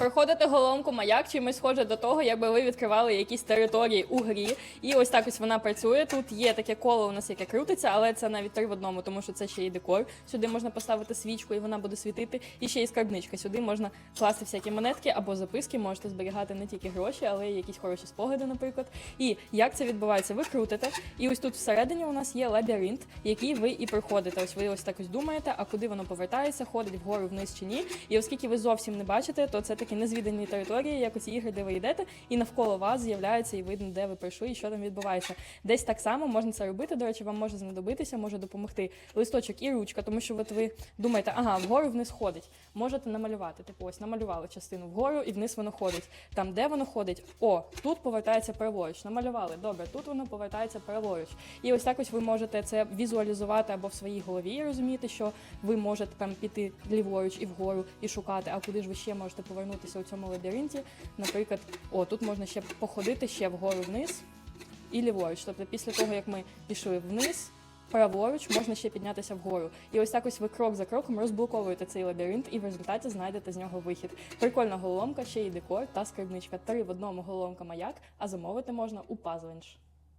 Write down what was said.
Проходите головоломку маяк, чимось схоже до того, якби ви відкривали якісь території у грі. І ось так ось вона працює. Тут є таке коло у нас, яке крутиться, але це навіть три в одному, тому що це ще і декор. Сюди можна поставити свічку, і вона буде світити. І ще і скарбничка. Сюди можна класти всякі монетки або записки. Можете зберігати не тільки гроші, але й якісь хороші спогади, наприклад. І як це відбувається? Ви крутите, і ось тут всередині у нас є лабіринт, який ви і проходите. Ось ви ось так ось думаєте, а куди воно повертається, ходить вгору вниз чи ні. І оскільки ви зовсім не бачите, то це такі незвідані території, як ось ігри, де ви йдете, і навколо вас з'являється і видно, де ви прийшли і що там відбувається. Десь так само можна це робити. До речі, вам може знадобитися, може допомогти листочок і ручка, тому що от ви думаєте, ага, вгору вниз ходить. Можете намалювати. Типу, ось намалювали частину вгору і вниз воно ходить. Там, де воно ходить, о, тут повертається праворуч. Намалювали. Добре, тут воно повертається праворуч. І ось так ось ви можете це візуалізувати або в своїй голові розуміти, що ви можете там піти ліворуч і вгору і шукати, а куди ж ви ще можете повернутися у цьому лабіринті. Наприклад, о, тут можна ще походити ще вгору вниз і ліворуч. Тобто, після того, як ми пішли вниз. Праворуч можна ще піднятися вгору. І ось так ось ви крок за кроком розблоковуєте цей лабіринт і в результаті знайдете з нього вихід. Прикольна головоломка, ще й декор та скарбничка. Три в одному головоломка маяк, а замовити можна у Puzzlinch.